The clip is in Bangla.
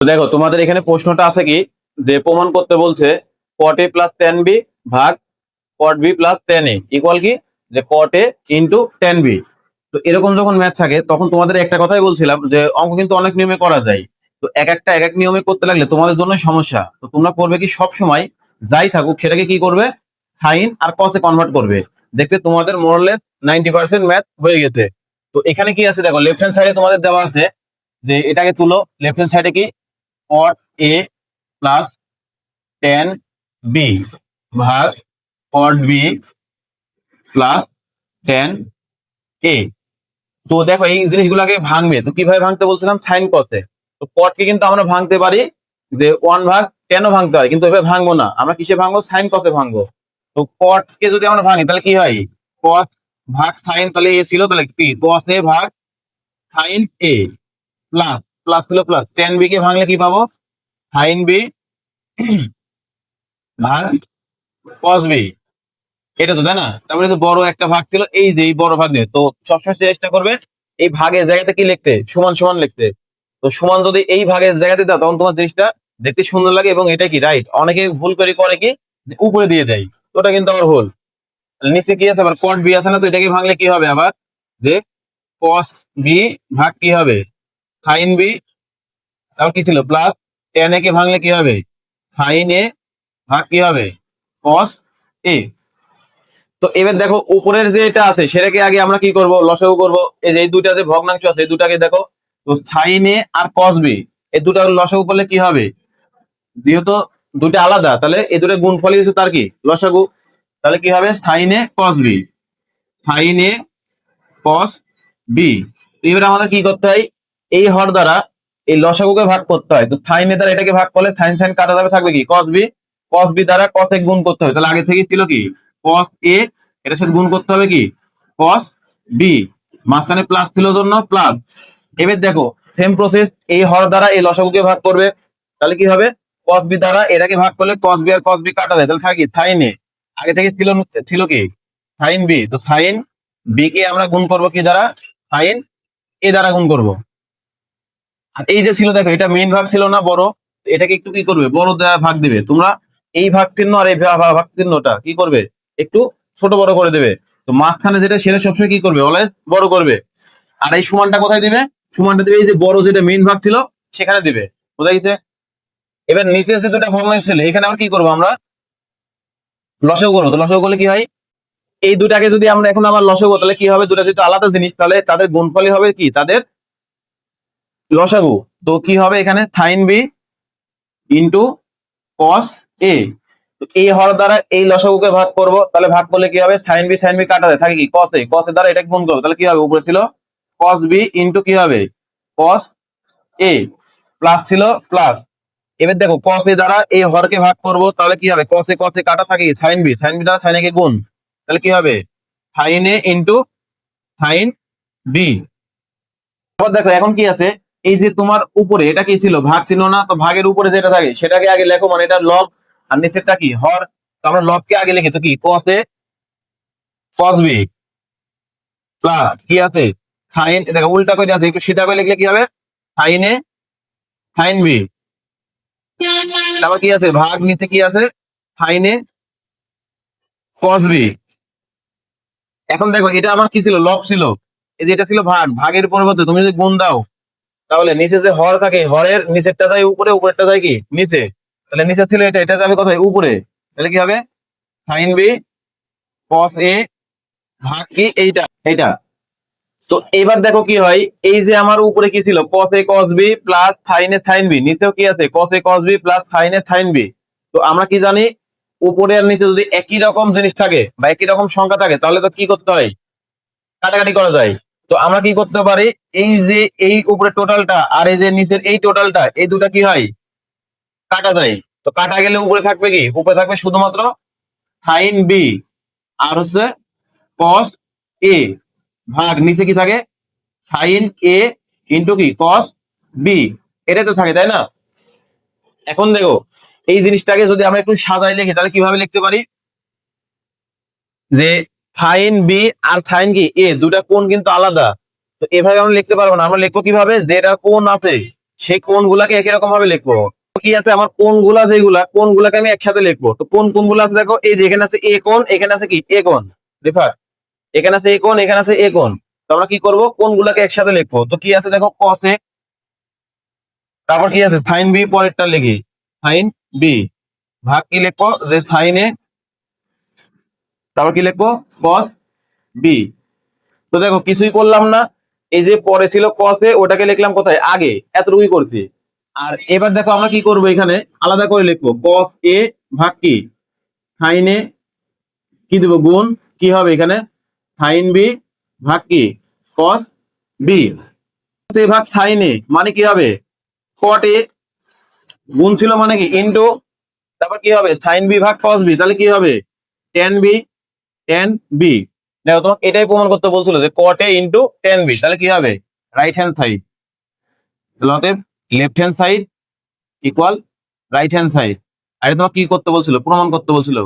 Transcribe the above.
তো দেখো, তোমাদের এখানে প্রশ্নটা আছে কি? যে প্রমাণ করতে বলছে cot A plus tan B ভাগ cot B plus tan A equal কি? যে cot A into tan B তো এরকম যখন ম্যাথ থাকে, তখন তোমাদের একটা কথাই বলছিলাম যে অঙ্ক কিন্তু অনেক নিয়মে করা যায়। তো এক একটা, এক এক নিয়মে করতে লাগলে তোমাদের জন্য সমস্যা। তো তোমরা করবে কি? সব সময় যাই থাকুক, সেটাকে কি করবে? সাইন আর কসে কনভার্ট করবে। দেখতে তোমাদের মোরলেস নাইনটি পার্সেন্ট ম্যাথ হয়ে গেছে। তো এখানে কি আছে? দেখো লেফট হ্যান্ড সাইডে তোমাদের দেওয়া আছে যে এটাকে তুলো। লেফট হ্যান্ড সাইডে কি? Cot A plus tan B ভাগ cot B plus tan A তো দেখো এই জিনিসগুলোকে ভাঙবে। তো কীভাবে ভাঙতে বলছিলাম? সাইন করতে তো কটকে কিন্তু আমরা ভাঙতে পারি যে ওয়ান ভাগ টেনও ভাঙতে পারি, কিন্তু এভাবে ভাঙবো না। আমরা কিসে ভাঙবো? সাইন কতে ভাঙবো। তো কটকে যদি আমরা ভাঙি, তাহলে কি হয়? কট ভাগ সাইন তাহলে এ ছিল, তাহলে কি? কস এ ভাগ সাইন এ প্লাস প্লাস ছিল প্লাস। টেন বি কে ভাঙলে কি পাবো? সাইন বি বি এটা তো, তাই না? তারপরে বড় একটা ভাগ ছিল, এই যে, এই বড় ভাগ নিয়ে। তো সবসময় চেষ্টা করবে, এই ভাগের জায়গাতে কি লিখতে? সমান সমান লিখতে। তো সমান যদি এই ভাগের জায়গাতে দাও, তখন তোমার জিনিসটা দেখতে সুন্দর লাগে এবং এটা কি রাইট অনেকে ভুল করে করে কি? উপরে দিয়ে দেয়। তো ওটা কিন্তু আমার ভুল। নিচে কি আছে? আবার কট বি আছে না? তো এটাকে ভাঙলে কি হবে আবার? যে কস বি ভাগ কি হবে? সাইন বি তারপর কি ছিল? প্লাস টেন এ কে ভাঙলে কি হবে? সাইন এ ভাগ কি হবে? কস এ তো এবার দেখো, উপরের যে এটা আছে, সেটাকে আগে আমরা কি করব? লসাগু করব। এই যে দুইটা যে ভগ্নাংশ আছে দুটাকে দেখো। তো সাইন এ আর কস বি এই দুটা লসাগু করলে কি হবে? যেহেতু দুটা আলাদা, তাহলে এই দুটো গুণ ফলে কিছু তার কি? লসাগু। তাহলে কি হবে? Sine A cos B sine A cos B এবারে আমাদের কি করতে হয়? এই হর দ্বারা এই লসাগুকে ভাগ করতে হয়। তো সাইন এ দ্বারা এটাকে ভাগ করলে সাইন সাইন কাটা যাবে, থাকবে কি? কস বি কস বি দ্বারা কস এ গুণ করতে হবে। তাহলে আগে থেকে ছিল কি? কস এ এটার সাথে গুণ করতে হবে কি? কস বি মাঝখানে প্লাস ছিল জন্য প্লাস এবার দেখো সেম প্রসেস এই হর দ্বারা এই লসাগুকে ভাগ করবে। তাহলে কি হবে? কস বি দ্বারা এটাকে ভাগ করলে কস বি আর কস বি কাটা যায়। তাহলে থাকি সাইন এ। আগে থেকে ছিল ছিল কি? সাইন বি তো সাইন বি কে আমরা গুণ করব কি দ্বারা? সাইন এ দ্বারা গুণ করব। এই যে ছিল, দেখো, এটা মেইন ভাগ ছিল না, বড়? এটাকে একটু কি করবে? বড় ভাগ দিবে। তোমরা এই ভাগ চিহ্ন আর এই ভাগ চিহ্নটা কি করবে? একটু ছোট বড় করে দেবে। তো মাঝখানে যেটা, সেটা সবসময় কি করবে? অলওয়েজ বড় করবে। আর এই সমানটা কোথায় দিবে? সমানটা দিবে এই যে বড় যেটা মেইন ভাগ ছিল, সেখানে দিবে। কোথায় গেছে? এবার নিচে যে দুটা ভগ্নাংশ ছিল, এখানে আমরা কি করব আমরা? লসও করব। তো লসও করলে কি হয়? এই দুটাকে যদি আমরা এখন আবার লসগু তাহলে কি হবে? দুটা যেহেতু আলাদা জিনিস, তাহলে তাদের গুণফলই হবে কি? তাদের লসাগু। তো কি হবে এখানে? Sine B into cos A এই হর দ্বারা এই লসাগুকে ভাগ করব। তাহলে ভাগ করলে কি হবে? সাইন বি সাইন বি কাটা থাকে কি? কস এ কস এ দ্বারা এটাকে গুণ করব। তাহলে কি হবে? উপরে ছিল কস বি ইন্টু কি হবে? কস এ প্লাস ছিল প্লাস এবার দেখো কস এ দ্বারা এই হরকে ভাগ করব। তাহলে কি হবে? কস এ কাটা থাকে সাইন বি সাইন বি দ্বারা সাইন এ গুণ। তাহলে কি হবে? Sine A into sine B দেখো, এখন কি আছে? এই যে তোমার উপরে, এটা কি ছিল? ভাগ ছিল না? তো ভাগের উপরে যেটা থাকে, সেটাকে আগে লেখো মানে এটা লব, আর নিচেরটা কি? হর। তো আমরা লবকে আগে লিখি তো কি? কস এ কস প্লাস কি আছে? সাইন দেখো, উল্টা করে আছে, একটু সিধা করে লিখলে কি হবে? সাইন সাইন বি তারপর কি আছে? ভাগ নিচে কি আছে? সাইন এ এখন দেখো, এটা আমার কি ছিল? লব ছিল। এই যে এটা ছিল ভাগ, ভাগের পরিবর্তে তুমি যদি গুণ দাও তাহলে নিচে যে হর থাকে, হরের নিচেরটা যায় উপরে, উপরেরটা যায় কি? নিচে। তাহলে নিচে ছিল এটা এটা যাবে কোথায়? উপরে। তাহলে কি হবে? সাইন বি কস এ ভাগ কি? এইটা এইটা। তো এবার দেখো কি হয়? এই যে আমার উপরে কি ছিল? Cos A cos B plus sine A sine B নিচেও কি আছে? Cos A cos B plus sine A sine B তো আমরা কি জানি? উপরে আর নিচে যদি একই রকম জিনিস থাকে বা একই রকম সংখ্যা থাকে, তাহলে তো কি করতে হয়? কাটাকাটি করা যায়। তো আমরা কি করতে পারি? এই যে এই উপরে টোটালটা আর এই যে নিচের এই টোটালটা এই দুটা কি হয়? কাটা যায়। তো কাটা গেলে উপরে থাকবে কি? উপরে থাকবে শুধুমাত্র সাইন বি আর হচ্ছে কস এ ভাগ। নিচে কি থাকে? সাইন এ ইন্টু কি? কস বি এটা তো থাকে, তাই না? এখন দেখো, এই জিনিসটাকে যদি আমরা একটু সাজাই লিখি, তাহলে কীভাবে লিখতে পারি? যে সাইন বি আর সাইন কি? এ দুটা কোণ কিন্তু আলাদা। তো এভাবে আমরা লিখতে পারব না। আমরা লিখব কীভাবে? যেটা কোণ আছে, সেই কোণগুলাকে একই রকম ভাবে লিখব কি আছে? আমার কোনগুলা যেগুলা কোন গুলাকে আমি একসাথে লিখব। তো কোন কোনগুলা আছে দেখো? এই যে এখানে আছে এ কোন এখানে আছে কি? এ কোন রেফার এখানে আছে এ কোন এখানে আছে এ কোন তো আমরা কি করব? কোন গুলাকে একসাথে লিখব। তো কি আছে দেখো? কসে তারপর কি আছে? সাইন বি পরেরটা লিখি। সাইন বি ভাগ কি লিখব? যে সাইনে তারপর কি লিখব? কস বি তো দেখো, কিছুই করলাম না। এই যে পরে ছিল কসে ওটাকে লিখলাম কোথায়? আগে। এতটুকুই করছি। আর এবার দেখো আমরা কি করব এখানে? আলাদা করে লিখব। কস এ ভাগ কি? সাইনে কি দেবো? গুণ। কি হবে এখানে? সাইন বি ভাগ কি? কস বি ভাগ সাইনে মানে কি হবে? কট এ গুণ ছিল মানে কি? ইন্টু তারপর কি হবে? সাইন বি ভাগ কস বি তাহলে কি হবে? টেন বি টেন বি দেখো, তোমাকে এটাই প্রমাণ করতে বলছিল যে cot A into tan B তাহলে কি হবে? রাইট হ্যান্ড সাইড অতএব left hand side equal right hand side আরে তোমাকে কি করতে বলছিল? প্রমাণ করতে বলছিল।